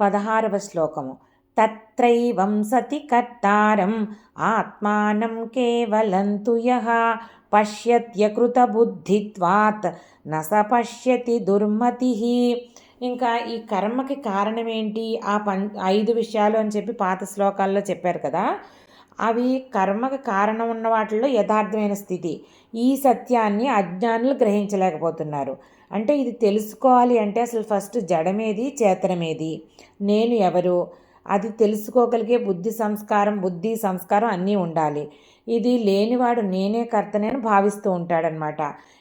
పదహారవ శ్లోకము. తత్రైవం సతి కర్తారం ఆత్మానం కేవలం తు పశ్యత్యకృతబుద్ధిత్వాత్ నస పశ్యతి దుర్మతి. ఇంకా ఈ కర్మకి కారణం ఏంటి ఆ పం ఐదు విషయాలు అని చెప్పి పాత శ్లోకాల్లో చెప్పారు కదా. అవి కర్మకు కారణం ఉన్న వాటిల్లో యథార్థమైన స్థితి. ఈ సత్యాన్ని అజ్ఞానులు గ్రహించలేకపోతున్నారు. అంటే ఇది తెలుసుకోవాలి అంటే అసలు ఫస్ట్ జడమేది చేతనమేది? నేను ఎవరు? అది తెలుసుకోగలిగే బుద్ధి సంస్కారం బుద్ధి సంస్కారం అన్నీ ఉండాలి. ఇది లేనివాడు నేనే కర్తనేను భావిస్తూ ఉంటాడనమాట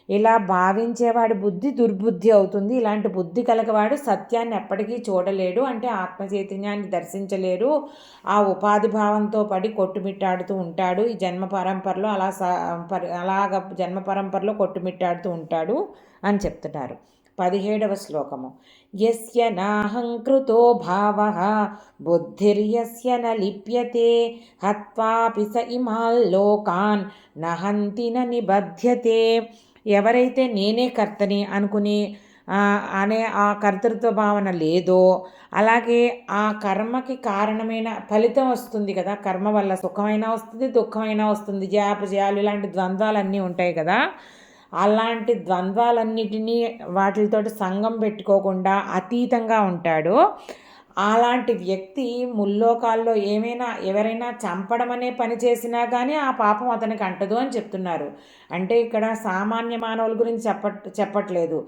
ఇలా భావించేవాడి బుద్ధి దుర్బుద్ధి అవుతుంది. ఇలాంటి బుద్ధి కలగవాడు సత్యాన్ని ఎప్పటికీ చూడలేడు అంటే ఆత్మ చైతన్యాన్ని దర్శించలేరు ఆ ఉపాధి భావంతో పడి కొట్టుమిట్టాడుతూ ఉంటాడు. ఈ జన్మ పరంపరలో అలా అలాగ జన్మ పరంపరలో కొట్టుమిట్టాడుతూ ఉంటాడు అని చెప్తున్నారు. పదిహేడవ శ్లోకము. యస్య నాహంకృతో భావ బుద్ధిర్యస్య న లిప్యతే హత్వాపి స ఇమాల్లోకాన్ నహంతి నిబధ్యతే. ఎవరైతే నేనే కర్తని అనుకుని అనే ఆ కర్తృత్వ భావన లేదో అలాగే ఆ కర్మకి కారణమైన ఫలితం వస్తుంది కదా కర్మ వల్ల సుఖమైనా వస్తుంది దుఃఖమైనా వస్తుంది జయాపజయాలు ఇలాంటి ద్వంద్వాలన్నీ ఉంటాయి కదా అలాంటి ద్వంద్వాలన్నిటినీ వాటితోటి సంఘం పెట్టుకోకుండా అతీతంగా ఉంటాడు. అలాంటి వ్యక్తి ముల్లోకాల్లో ఏమైనా ఎవరైనా చంపడం అనే పని చేసినా కానీ ఆ పాపం అతనికి అంటదు అని చెప్తున్నారు. అంటే ఇక్కడ సామాన్య మానవుల గురించి చెప్పట్ చెప్పట్లేదు.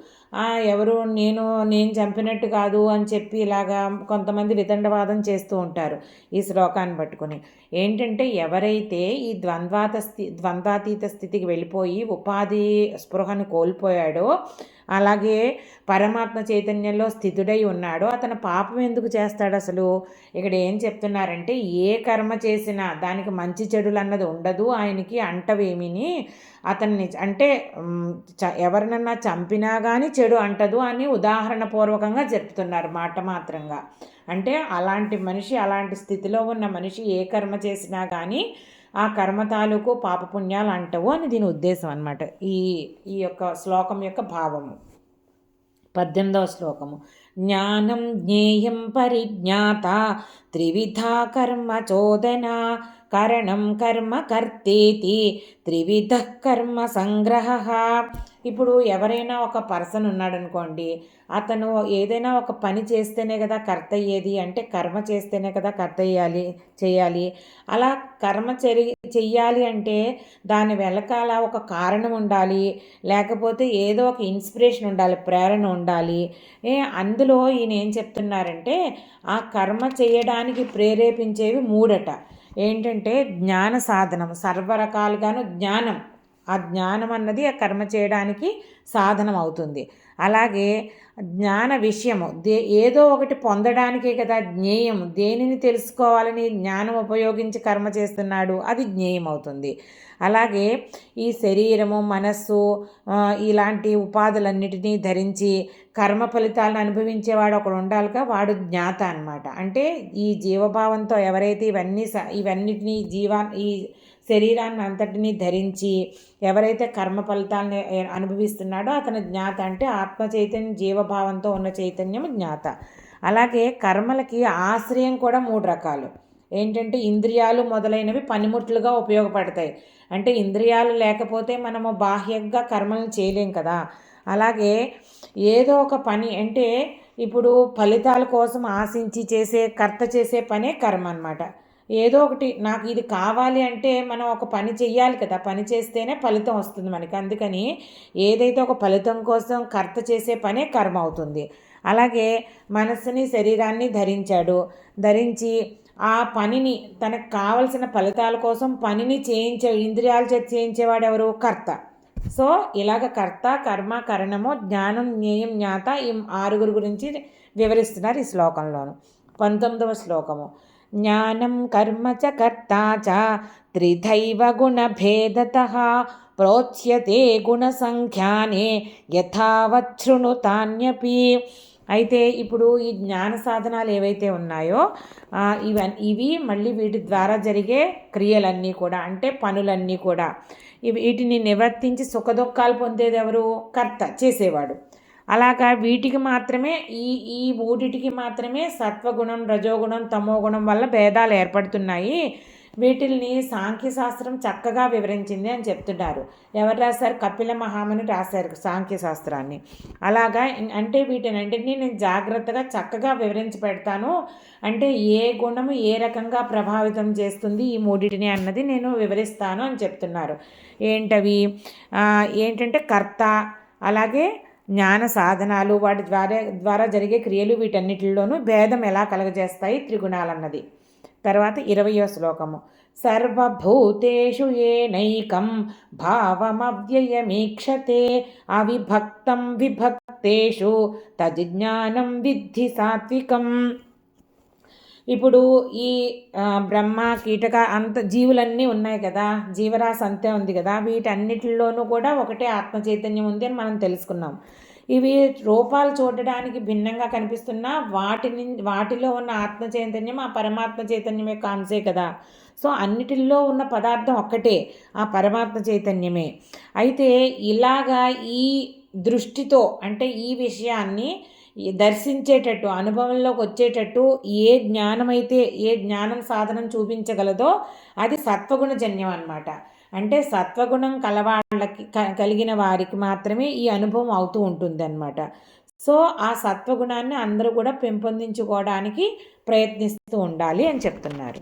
ఎవరు నేను నేను చంపినట్టు కాదు అని చెప్పి ఇలాగా కొంతమంది వితండవాదం చేస్తూ ఉంటారు ఈ శ్లోకాన్ని పట్టుకుని. ఏంటంటే ఎవరైతే ఈ ద్వంద్వాత స్థి ద్వంద్వాతీత స్థితికి వెళ్ళిపోయి ఉపాధి స్పృహను కోల్పోయాడో అలాగే పరమాత్మ చైతన్యంలో స్థితుడై ఉన్నాడో. అతను పాపం ఎందుకు చేస్తాడు అసలు? ఇక్కడ ఏం చెప్తున్నారంటే ఏ కర్మ చేసినా దానికి మంచి చెడులు అన్నది ఉండదు ఆయనకి అంటవేమిని? అతన్ని అంటే ఎవరినన్నా చంపినా కానీ చెడు అంటదు అని ఉదాహరణ పూర్వకంగా చెప్తున్నారు మాట మాత్రంగా. అంటే అలాంటి మనిషి అలాంటి స్థితిలో ఉన్న మనిషి ఏ కర్మ చేసినా కానీ ఆ కర్మ తాలూకు పాపపుణ్యాలు అంటవు అని దీని ఉద్దేశం అనమాట ఈ ఈ యొక్క శ్లోకం యొక్క భావము. పద్దెనిమిదవ శ్లోకము. జ్ఞానం జ్ఞేయం పరిజ్ఞాత త్రివిధా కర్మ చోదన కరణం కర్మ కర్తేతి. త్రివిధ కర్మ సంగ్రహ. ఇప్పుడు ఎవరైనా ఒక పర్సన్ ఉన్నాడనుకోండి అతను ఏదైనా ఒక పని చేస్తేనే కదా కర్త అయ్యేది అంటే కర్మ చేస్తేనే కదా కర్త అయ్యాలి చేయాలి. అలా కర్మ చెరి చెయ్యాలి అంటే దాని వెనకాల ఒక కారణం ఉండాలి లేకపోతే ఏదో ఒక ఇన్స్పిరేషన్ ఉండాలి ప్రేరణ ఉండాలి. ఏ అందులో ఈయన ఏం చెప్తున్నారంటే ఆ కర్మ చేయడానికి ప్రేరేపించేవి మూడట. ఏంటంటే జ్ఞాన సాధనం సర్వరకాలుగాను జ్ఞానం. ఆ జ్ఞానం అన్నది ఆ కర్మ చేయడానికి సాధనం అవుతుంది అలాగే జ్ఞాన విషయము దే ఏదో ఒకటి పొందడానికే కదా జ్ఞేయం దేనిని తెలుసుకోవాలని జ్ఞానం ఉపయోగించి కర్మ చేస్తున్నాడు అది జ్ఞేయం అవుతుంది అలాగే ఈ శరీరము మనస్సు ఇలాంటి ఉపాధులన్నిటినీ ధరించి కర్మ ఫలితాలను అనుభవించేవాడు ఒకడు ఉండాలిగా వాడు జ్ఞాత అనమాట అంటే ఈ జీవభావంతో ఎవరైతే ఇవన్నీ ఇవన్నిటినీ జీవా ఈ శరీరాన్ని అంతటినీ ధరించి ఎవరైతే కర్మ ఫలితాలని అనుభవిస్తున్నాడో అతను జ్ఞాత అంటే ఆత్మ చైతన్యం జీవభావంతో ఉన్న చైతన్యం జ్ఞాత. అలాగే కర్మలకి ఆశ్రయం కూడా మూడు రకాలు. ఏంటంటే ఇంద్రియాలు మొదలైనవి పనిముట్లుగా ఉపయోగపడతాయి. అంటే ఇంద్రియాలు లేకపోతే మనము బాహ్యంగా కర్మలను చేయలేం కదా. అలాగే ఏదో ఒక పని అంటే ఇప్పుడు ఫలితాల కోసం ఆశించి చేసే కర్త చేసే పనే కర్మ అనమాట ఏదో ఒకటి నాకు ఇది కావాలి అంటే మనం ఒక పని చెయ్యాలి కదా పని చేస్తేనే ఫలితం వస్తుంది మనకి. అందుకని ఏదైతే ఒక ఫలితం కోసం కర్త చేసే పనే కర్మ అవుతుంది. అలాగే మనస్సుని శరీరాన్ని ధరించాడు. ధరించి ఆ పనిని తనకు కావలసిన ఫలితాల కోసం పనిని చేయించే ఇంద్రియాల చేత చేయించేవాడు ఎవరు? కర్త. సో ఇలాగ కర్త కర్మ కరణము జ్ఞానం జ్ఞేయం జ్ఞాత ఈ ఆరుగురు గురించి వివరిస్తున్నారు ఈ శ్లోకంలోను. పంతొమ్మిదవ శ్లోకము. జ్ఞానం కర్మ చ కర్త చ త్రిధైవ గుణభేదత ప్రోచ్యతే గుణసంఖ్యానే యథావచ్ఛృణుతాన్యపి అయితే ఇప్పుడు ఈ జ్ఞాన సాధనాలు ఏవైతే ఉన్నాయో ఇవన్నీ ఇవి మళ్ళీ వీటి ద్వారా జరిగే క్రియలన్నీ కూడా అంటే పనులన్నీ కూడా ఇవి వీటిని నివర్తించి సుఖదుఖాలు పొందేది ఎవరు కర్త చేసేవాడు. అలాగా వీటికి మాత్రమే ఈ ఈ మూడిటికి మాత్రమే సత్వగుణం రజోగుణం తమోగుణం వల్ల భేదాలు ఏర్పడుతున్నాయి. వీటిల్ని సాంఖ్యశాస్త్రం చక్కగా వివరించింది అని చెప్తున్నారు. ఎవరు రాశారు? కపిల మహాముని రాశారు సాంఖ్యశాస్త్రాన్ని అలాగా అంటే వీటినన్నింటినీ నేను జాగ్రత్తగా చక్కగా వివరించి పెడతాను. అంటే ఏ గుణము ఏ రకంగా ప్రభావితం చేస్తుంది ఈ మూడిటిని అన్నది నేను వివరిస్తాను అని చెప్తున్నారు. ఏంటవి? ఏంటంటే కర్త అలాగే జ్ఞాన సాధనాలు వాటి ద్వారా ద్వారా జరిగే క్రియలు వీటన్నిటిలోనూ భేదం ఎలా కలగజేస్తాయి? త్రిగుణాలన్నది. తర్వాత ఇరవయో శ్లోకము. సర్వభూతేషు ఏనైకం భావమవ్యయమీక్షతే అవిభక్తం విభక్తేషు తజ్ఞానం విద్ధి సాత్వికం. ఇప్పుడు ఈ బ్రహ్మ కీటక అంత జీవులన్నీ ఉన్నాయి కదా జీవరాశి అంతే ఉంది కదా వీటన్నిటిలోనూ కూడా ఒకటే ఆత్మ చైతన్యం ఉంది అని మనం తెలుసుకున్నాం. ఇవి రూపాలు చూడడానికి భిన్నంగా కనిపిస్తున్నా వాటిని వాటిలో ఉన్న ఆత్మ చైతన్యం ఆ పరమాత్మ చైతన్యం యొక్క అంశే కదా. సో అన్నిటిల్లో ఉన్న పదార్థం ఒక్కటే ఆ పరమాత్మ చైతన్యమే. అయితే ఇలాగా ఈ దృష్టితో అంటే ఈ విషయాన్ని దర్శించేటట్టు అనుభవంలోకి వచ్చేటట్టు ఏ జ్ఞానమైతే ఏ జ్ఞానం సాధనం చూపించగలదో అది సత్వగుణజన్యం అనమాట అంటే సత్వగుణం కలవాళ్ళకి కలిగిన వారికి మాత్రమే ఈ అనుభవం అవుతూ ఉంటుంది అనమాట సో ఆ సత్వగుణాన్ని అందరూ కూడా పెంపొందించుకోవడానికి ప్రయత్నిస్తూ ఉండాలి అని చెప్తున్నారు.